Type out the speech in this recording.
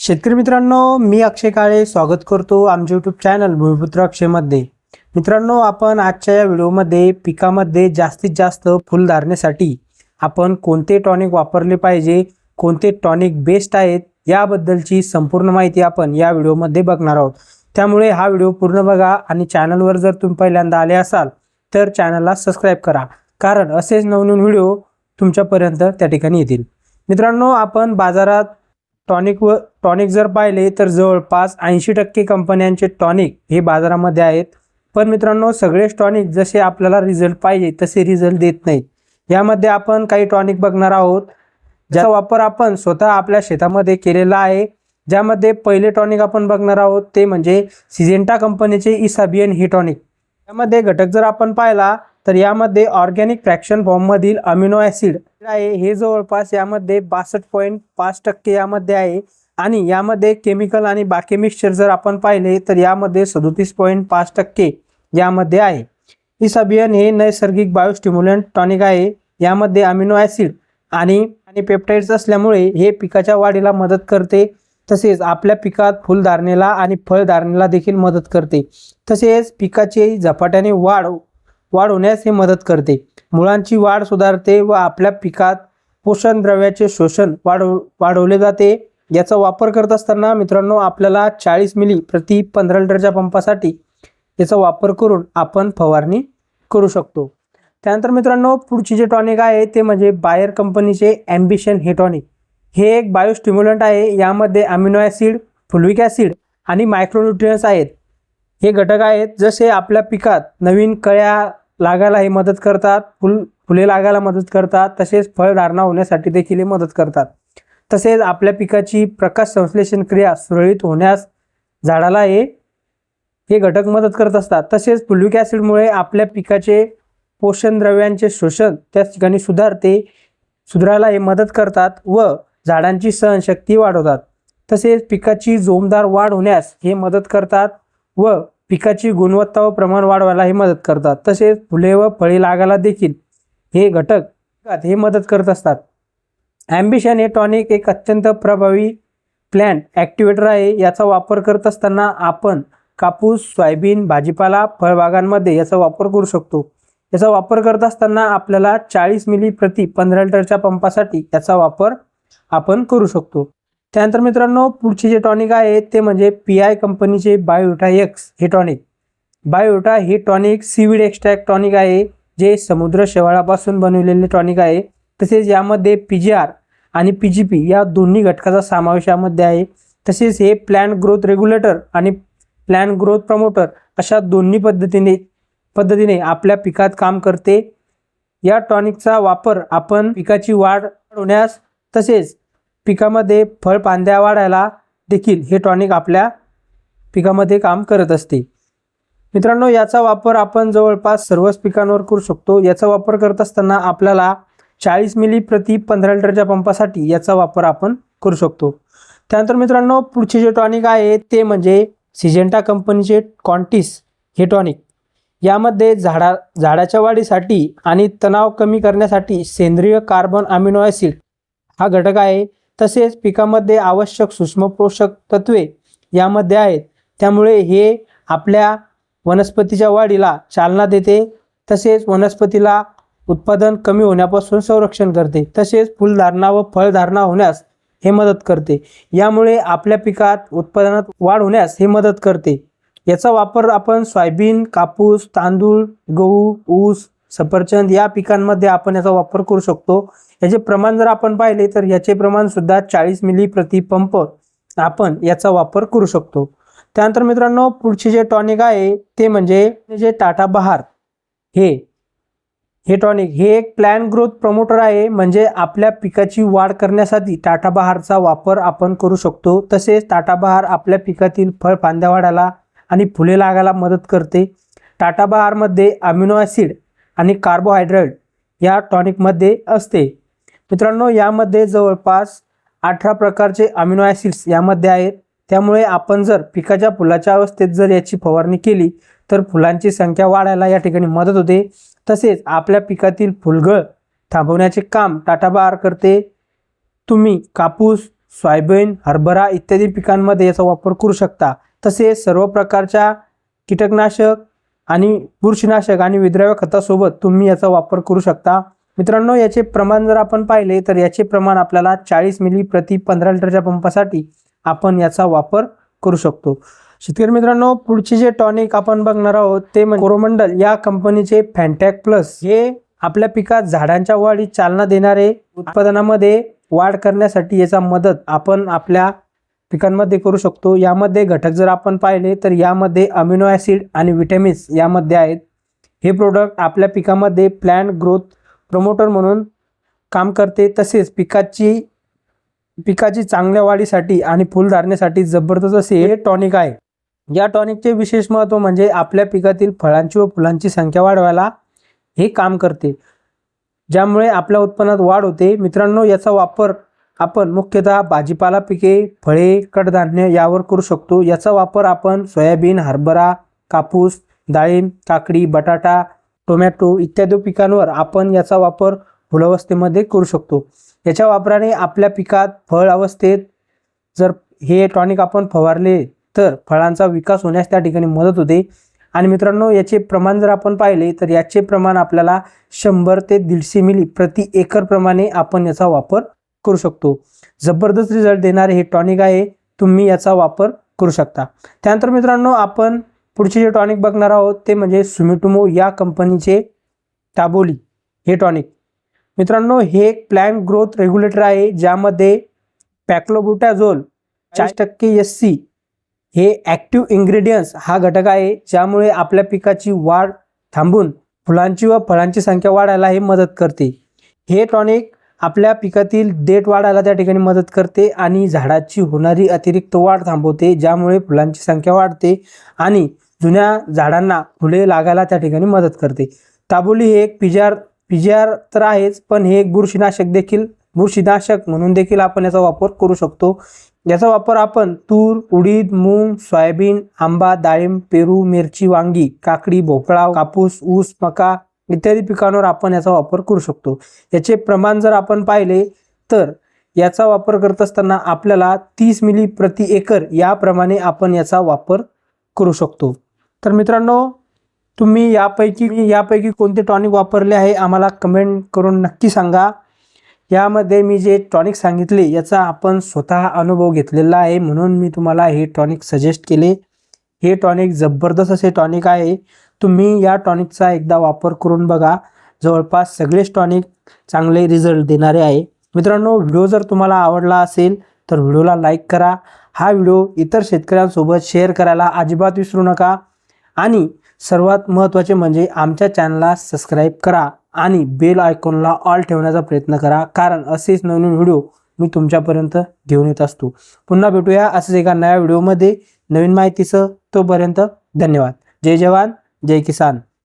शेतकरी मित्रांनो मी अक्षय काळे स्वागत करतो आमच्या यूट्यूब चॅनल भूमिपुत्र अक्षयमध्ये मित्रांनो आपण आजच्या या व्हिडिओमध्ये पिकामध्ये जास्तीत जास्त फुलधारणेसाठी आपण कोणते टॉनिक वापरले पाहिजे कोणते टॉनिक बेस्ट आहेत याबद्दलची संपूर्ण माहिती आपण या व्हिडिओमध्ये बघणार आहोत. त्यामुळे हा व्हिडिओ पूर्ण बघा आणि चॅनलवर जर तुम्ही पहिल्यांदा आले असाल तर चॅनलला सबस्क्राईब करा. कारण असेच नवनवीन व्हिडिओ तुमच्यापर्यंत त्या ठिकाणी येतील. मित्रांनो आपण बाजारात टॉनिक व टॉनिक जर पाहिले तर जवळपास ऐंशी टक्के कंपन्यांचे टॉनिक हे बाजारामध्ये आहेत. पण मित्रांनो सगळेच टॉनिक जसे आपल्याला रिझल्ट पाहिजे तसे रिझल्ट देत नाहीत. यामध्ये आपण काही टॉनिक बघणार आहोत. ज्याचा वापर आपण स्वतः आपल्या शेतामध्ये केलेला आहे. ज्यामध्ये पहिले टॉनिक आपण बघणार आहोत ते म्हणजे सिजेंटा कंपनीचे इसाबियन ही टॉनिक. यामध्ये घटक जर आपण पाहिला तर यामध्ये ऑर्गॅनिक फ्रॅक्शन फॉर्ममधील अमिनो ॲसिड आहे. हे जवळपास यामध्ये बासष्ट पॉईंट पाच टक्के यामध्ये आहे. आणि यामध्ये केमिकल आणि बाकी मिक्सचर जर आपण पाहिले तर यामध्ये सदोतीस पॉईंट पाच टक्के यामध्ये आहे. इसाबियन हे नैसर्गिक बायोस्टिम्युलंट टॉनिक आहे. यामध्ये अमिनो ॲसिड आणि आणि पेप्टाइड्स असल्यामुळे हे पिकाच्या वाढीला मदत करते. तसेच आपल्या पिकात फुलधारणेला आणि फळधारणेला देखील मदत करते. तसेच पिकाची झपाट्याने वाढ वाढ होण्यास हे मदत करते. मुळांची वाढ सुधारते व आपल्या पिकात पोषण द्रव्याचे शोषण वाढव वाढवले जाते. याचा वापर करत असताना मित्रांनो आपल्याला चाळीस मिली प्रति पंधरा लिटरच्या पंपासाठी याचा वापर करून आपण फवारणी करू शकतो. त्यानंतर मित्रांनो पुढची जे टॉनिक आहे ते म्हणजे बायर कंपनीचे ॲम्बिशन हे टॉनिक. हे एक बायोस्टिम्युलंट आहे. यामध्ये अमिनो ॲसिड फुलविक ॲसिड आणि मायक्रोन्युट्रियन्स आहेत. हे घटक आहेत. जसे आपल्या पिकात नवीन कळ्या लागायला हे मदत करतात फुल फुले लागायला मदत करतात तसेच फळधारणा होण्यासाठी देखील हे मदत करतात. तसेच आपल्या पिकाची प्रकाश संश्लेषण क्रिया सुरळीत होण्यास झाडाला हे हे घटक मदत करत असतात. तसेच फुल्विक ॲसिडमुळे आपल्या पिकाचे पोषण द्रव्यांचे शोषण त्या ठिकाणी सुधारते सुधारायला हे मदत करतात व झाडांची सहनशक्ती वाढवतात. तसेच पिकाची जोमदार वाढ होण्यास हे मदत करतात व पिकाची गुणवत्ता व प्रमाण वाढवायला हे मदत करतात. तसेच फुले व फळे लागायला देखील हे घटक हे मदत करत असतात. ॲम्बिशन हे टॉनिक एक अत्यंत प्रभावी प्लॅन्ट ॲक्टिवेटर आहे. याचा वापर करत असताना आपण कापूस सोयाबीन भाजीपाला फळबागांमध्ये याचा वापर करू शकतो. याचा वापर करत असताना आपल्याला चाळीस मिली प्रति पंधरा लिटरच्या पंपासाठी याचा वापर आपण करू शकतो. त्यानंतर मित्रांनो पुढचे जे टॉनिक आहे ते म्हणजे पी आय कंपनीचे बायोटा एक्स हे टॉनिक. बायोटा हे टॉनिक सीविड एक्स्ट्रॅक्ट टॉनिक आहे जे समुद्र शेवाळापासून बनवलेले टॉनिक आहे. तसेच यामध्ये पी जी आर आणि पी जी पी या दोन्ही घटकाचा समावेश यामध्ये आहे. तसेच हे प्लॅन ग्रोथ रेग्युलेटर आणि प्लॅन ग्रोथ प्रमोटर अशा दोन्ही पद्धतीने पद्धतीने आपल्या पिकात काम करते. या टॉनिकचा वापर आपण पिकाची वाढ होण्यास तसेच पिकामध्ये फळपांद्या वाढायला देखील हे टॉनिक आपल्या पिकामध्ये काम करत असते. मित्रांनो याचा वापर आपण जवळपास सर्वच पिकांवर करू शकतो. याचा वापर करत असताना आपल्याला चाळीस मिली प्रति पंधरा लिटरच्या पंपासाठी याचा वापर आपण करू शकतो. त्यानंतर मित्रांनो पुढचे जे टॉनिक आहे ते म्हणजे सिजेंटा कंपनीचे कॉन्टिस हे टॉनिक. यामध्ये झाडा झाडाच्या वाढीसाठी आणि तणाव कमी करण्यासाठी सेंद्रिय कार्बन अमिनो ॲसिड हा घटक आहे. तसेच पिकामध्ये आवश्यक सूक्ष्म पोषक तत्वे यामध्ये आहेत. त्यामुळे हे आपल्या वनस्पतीच्या वाढीला चालना देते. तसेच वनस्पतीला उत्पादन कमी होण्यापासून संरक्षण करते. तसेच फुलधारणा व फळधारणा होण्यास हे मदत करते. यामुळे आपल्या पिकात उत्पादनात वाढ होण्यास हे मदत करते. याचा वापर आपण सोयाबीन कापूस तांदूळ गहू ऊस सफरचंद या पिकांमध्ये आपण याचा वापर करू शकतो. याचे प्रमाण जर आपण पाहिले तर याचे प्रमाण सुद्धा चाळीस मिली प्रति पंप आपण याचा वापर करू शकतो. त्यानंतर मित्रांनो पुढचे जे टॉनिक आहे ते म्हणजे जे टाटा बहार हे हे टॉनिक हे एक प्लॅन ग्रोथ प्रमोटर आहे. म्हणजे आपल्या पिकाची वाढ करण्यासाठी टाटा बहारचा वापर आपण करू शकतो. तसेच टाटा बहार आपल्या पिकातील फळ फांद्या वाढायला आणि फुले लागायला मदत करते. टाटा बहारमध्ये अमिनो ॲसिड आणि कार्बोहायड्रेट या टॉनिकमध्ये असते. मित्रांनो यामध्ये जवळपास अठरा प्रकारचे अमिनो ॲसिड्स यामध्ये आहेत. त्यामुळे आपण जर पिकाच्या फुलाच्या अवस्थेत जर याची फवारणी केली तर फुलांची संख्या वाढायला या ठिकाणी मदत होते. तसेच आपल्या पिकातील फुलगळ थांबवण्याचे काम टाटाबार करते. तुम्ही कापूस सोयाबीन हरभरा इत्यादी पिकांमध्ये याचा वापर करू शकता. तसेच सर्व प्रकारच्या कीटकनाशक आणि बुरशीनाशक आणि विद्राव्य खतासोबत तुम्ही याचा वापर करू शकता. मित्रांनो याचे प्रमाण जर आपण पाहिले तर याचे प्रमाण आपल्याला चाळीस मिली प्रति पंधरा लिटरच्या पंपासाठी आपण याचा वापर करू शकतो. शेतकरी मित्रांनो पुढचे जे टॉनिक आपण बघणार आहोत ते म्हणजे कोरोमंडल. या कंपनीचे फॅन्टॅक प्लस हे आपल्या पिकात झाडांच्या वाढीस चालना देणारे उत्पादनामध्ये वाढ करण्यासाठी याचा मदत आपण आपल्या पिकांमध्ये करू शकतो. यामध्ये घटक जर आपण पाहिले तर यामध्ये अमिनो ॲसिड आणि विटॅमिन्स यामध्ये आहेत. हे प्रोडक्ट आपल्या पिकामध्ये प्लॅन ग्रोथ प्रमोटर म्हणून काम करते तसेच पिकाची पिकाची चांगल्या वाढीसाठी आणि फुलधारणेसाठी जबरदस्त असे हे टॉनिक आहे. या टॉनिकचे विशेष महत्त्व म्हणजे आपल्या पिकातील फळांची व फुलांची संख्या वाढवायला हे काम करते. ज्यामुळे आपल्या उत्पन्नात वाढ होते. मित्रांनो याचा वापर आपण मुख्यतः भाजीपाला पिके फळे कडधान्य यावर करू शकतो. याचा वापर आपण सोयाबीन हरभरा कापूस डाळिंब काकडी बटाटा टोमॅटो इत्यादी पिकांवर आपण याचा वापर फुलावस्थेमध्ये करू शकतो. याच्या वापराने आपल्या पिकात फळ अवस्थेत जर हे टॉनिक आपण फवारले तर फळांचा विकास होण्यास त्या ठिकाणी मदत होते. आणि मित्रांनो याचे प्रमाण जर आपण पाहिले तर याचे प्रमाण आपल्याला शंभर ते दीडशे मिली प्रति एकर प्रमाणे आपण याचा वापर करू शकतो. जबरदस्त रिझल्ट देणारे हे टॉनिक आहे तुम्ही याचा वापर करू शकता. त्यानंतर मित्रांनो आपण पुढचे जे टॉनिक बघणार आहोत ते म्हणजे सुमिटुमो या कंपनीचे टाबोली. हे टॉनिक. मित्रांनो हे एक प्लॅन ग्रोथ रेग्युलेटर आहे ज्यामध्ये पॅक्लोबुटाझोल चाळीस टक्के एस सी हे ॲक्टिव्ह इन्ग्रेडियंट्स हा घटक आहे ज्यामुळे आपल्या पिकाची वाढ थांबून फुलांची व फळांची संख्या वाढायला हे मदत करते. हे टॉनिक आपल्या पिकातील देठ वाढायला त्या ठिकाणी मदत करते आणि झाडाची होणारी अतिरिक्त वाढ थांबवते ज्यामुळे फुलांची संख्या वाढते आणि जुन्या झाडांना फुले लागायला त्या ठिकाणी मदत करते. ताबोली हे एक पिजार पिजार तर आहेच पण हे एक बुरशीनाशक देखील बुरशीनाशक म्हणून देखील आपण याचा वापर करू शकतो. याचा वापर आपण तूर उडीद मूग सोयाबीन आंबा डाळिंब पेरू मिरची वांगी काकडी भोपळा कापूस ऊस मका इत्यादी पिकांवर आपण याचा वापर करू शकतो. याचे प्रमाण जर आपण पाहिले तर याचा वापर करत असताना आपल्याला तीस मिली प्रति एकर याप्रमाणे आपण याचा वापर करू शकतो. तर मित्रांनो तुम्ही यापैकी यापैकी कोणते टॉनिक वापरले आहे आम्हाला कमेंट करून नक्की सांगा. यामध्ये मी जे टॉनिक सांगितले याचा आपण स्वतः अनुभव घेतलेला आहे. म्हणून मी तुम्हाला हे टॉनिक सजेस्ट केले. हे टॉनिक जबरदस्त असे टॉनिक आहे. तुम्ही या टॉनिकचा एकदा वापर करून बघा. जवळपास सगळेच टॉनिक चांगले रिझल्ट देणारे आहे. मित्रांनो व्हिडिओ जर तुम्हाला आवडला असेल तर व्हिडिओला लाईक करा. हा व्हिडिओ इतर शेतकऱ्यांसोबत शेअर करायला अजिबात विसरू नका. आणि सर्वात महत्त्वाचे म्हणजे आमच्या चॅनलला सबस्क्राईब करा आणि बेल आयकॉनला ऑल ठेवण्याचा प्रयत्न करा. कारण असेच नवीन व्हिडिओ मी तुमच्यापर्यंत घेऊन येत असतो. पुन्हा भेटूया असंच एका नव्या व्हिडिओमध्ये नवीन माहितीसह तोपर्यंत धन्यवाद. जय जवान जय किसान.